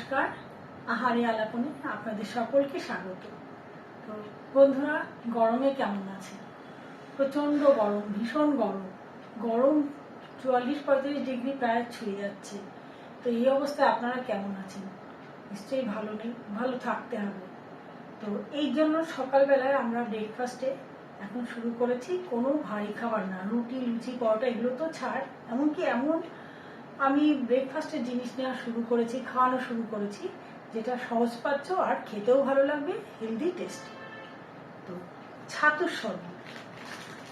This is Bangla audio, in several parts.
নমস্কার। আহারে আলাপনে আপনাদের সকলকে স্বাগত। তো বন্ধুরা, গরমে কেমন আছে প্রচণ্ড গরম, ভীষণ গরম। গরম চুয়াল্লিশ পঁয়তাল্লিশ ডিগ্রি প্রায় ছুঁয়ে যাচ্ছে। তো এই অবস্থায় আপনারা কেমন আছেন? নিশ্চয়ই ভালো নেই ভালো থাকতে হবে। তো এই জন্য সকালবেলায় আমরা ব্রেকফাস্টে এখন শুরু করেছি। কোনো ভারী খাবার না, রুটি, লুচি, পরোটা, এগুলো তো ছাড়। এমনকি এমন আমি ব্রেকফাস্টের জিনিস নেওয়া শুরু করেছি, খাওয়ানো শুরু করেছি, যেটা সহজপাচ্য আর খেতেও ভালো লাগবে হেলদি টেস্টি তো, ছাতুর শরবত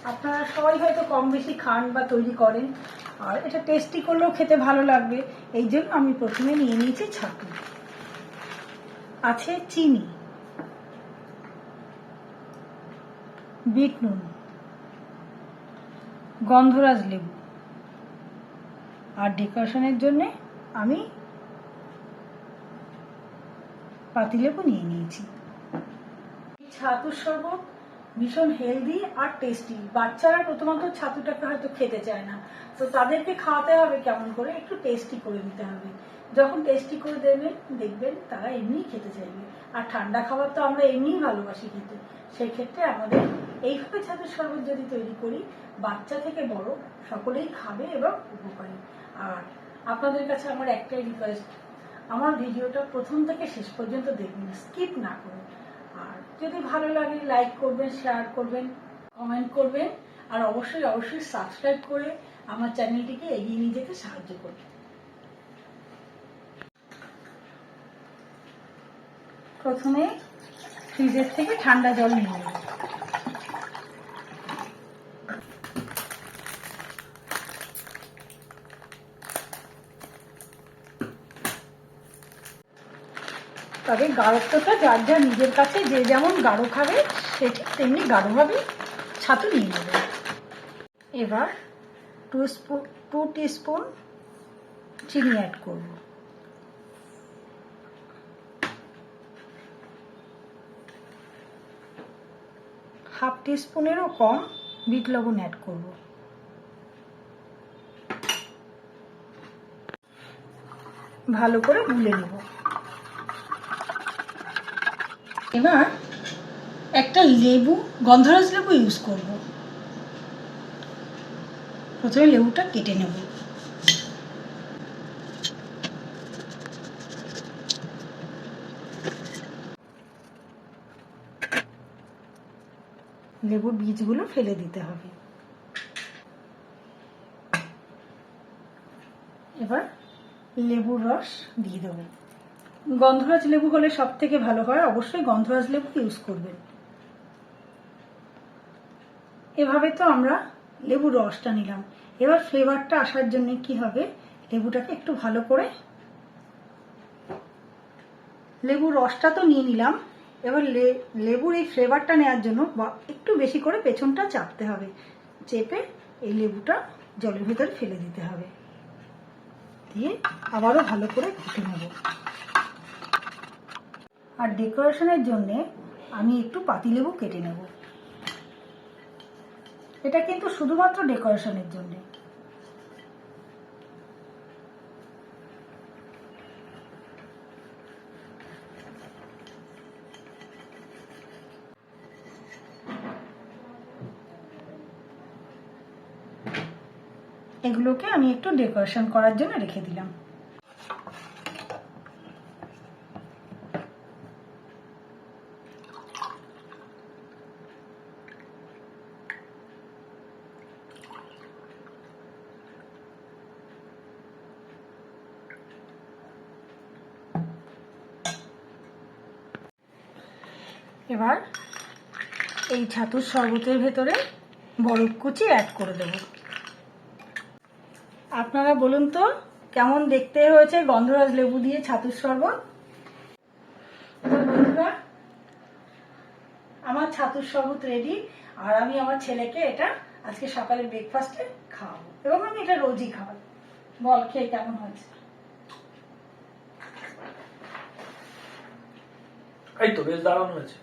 আপনারা সবাই হয়তো কম বেশি খান বা তৈরি করেন, আর এটা টেস্টি করলেও খেতে ভালো লাগবে, এই জন্য আমি প্রথমে নিয়ে নিয়েছি ছাতু। আছে চিনি। বিট নুন। গন্ধরাজ লেবু। আর ডেকোরেশনের জন্য আমি পাতিলেবু নিয়ে নিয়েছি। ছাতুর শরবত ভীষণ হেলদি আর টেস্টি বাচ্চারা প্রথমত ছাতুটাকে হয়তো খেতে চায় না। তো তাদেরকে খাওয়াতে হবে কেমন করে? একটু টেস্টি করে দিতে হবে। যখন টেস্টি করে দেবেন, দেখবেন তারা এমনিই খেতে চাইবে। আর ঠান্ডা খাবার তো আমরা এমনিই ভালোবাসি খেতে। সেক্ষেত্রে আমাদের এইভাবে ছাতুর শরবত যদি তৈরি করি, বাচ্চা থেকে বড় সকলেই খাবে এবং উপকারী আর আপনাদের কাছে আমার একটাই রিকোয়েস্ট আমার ভিডিওটা প্রথম থেকে শেষ পর্যন্ত দেখবেন স্কিপ না করুন আর যদি ভালো লাগে লাইক করবেন শেয়ার করবেন কমেন্ট করবেন, আর অবশ্যই অবশ্যই সাবস্ক্রাইব করে আমার চ্যানেলটিকে এগিয়ে নিয়ে যেতে সাহায্য করবেন। প্রথমে ফ্রিজের থেকে ঠান্ডা জল নিয়ে তবে গাঢ়ত্বটা যার যা নিজের কাছে, যে যেমন গাঢ় খাবে, সে তেমনি গাঢ়ভাবে ছাতু নিয়ে নেবে। এবার টু স্পুন টু টিস্পুন চিনি অ্যাড করব। হাফ টিস্পুনেরও কম বিট লবণ অ্যাড করব। ভালো করে গুলে নেব। এবার একটা লেবু, গন্ধরাজ লেবু ইউজ করব। প্রথমে লেবুটা কেটে নেব। লেবুর বীজগুলো ফেলে দিতে হবে। এবার লেবুর রস দিয়ে দেবো। গন্ধরাজ লেবু হলে সব থেকে ভালো হয়, অবশ্যই গন্ধরাজ লেবু ইউজ করবেন। এভাবে তো আমরা লেবুর রসটা নিলাম। এবার ফ্লেভারটা আসার জন্য কি হবে? লেবুটাকে একটু ভালো করে লেবুর রসটা তো নিয়ে নিলাম। এবার লেবুর এই ফ্লেভারটা নেওয়ার জন্য একটু বেশি করে পেছনটা চাপতে হবে। চেপে এই লেবুটা জলের ভেতরে ফেলে দিতে হবে। দিয়ে আবারও ভালো করে ঘুটে নেব। আর ডেকোরেশনের জন্য আমি একটু পাতিলেবু কেটে নেব। এটা কিন্তু শুধুমাত্র ডেকোরেশনের জন্য। এগুলোকে আমি একটু ডেকোরেশন করার জন্য রেখে দিলাম। এবার এই ছাতুর শরবতের ভেতরে বরফ কুচি অ্যাড করে দেব। আপনারা বলুন তো, কেমন দেখতে হয়েছে গন্ধরাজ লেবু দিয়ে ছাতুর শরবত? আমার ছাতুর শরবত রেডি আর আমি আমার ছেলেকে এটা আজকে সকালে ব্রেকফাস্টে খাওয়াবো, এবং আমি এটা রোজই খাওয়াই। বল, খেয়ে কেমন হয়েছে? এই তো, বেশ দারুণ হয়েছে।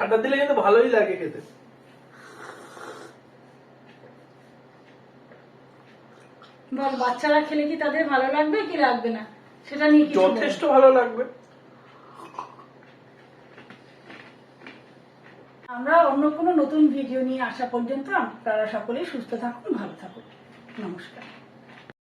ঠান্ডা দিলে কিন্তু ভালোই লাগে খেতে। বল বাচ্চারা খেলে কি তাদের ভালো লাগবে কি লাগবে না? সেটা নিয়ে যথেষ্ট ভালো লাগবে। আমরা অন্য কোনো নতুন ভিডিও নিয়ে আসা পর্যন্ত আপনারা সকলেই সুস্থ থাকুন ভালো থাকুন। নমস্কার।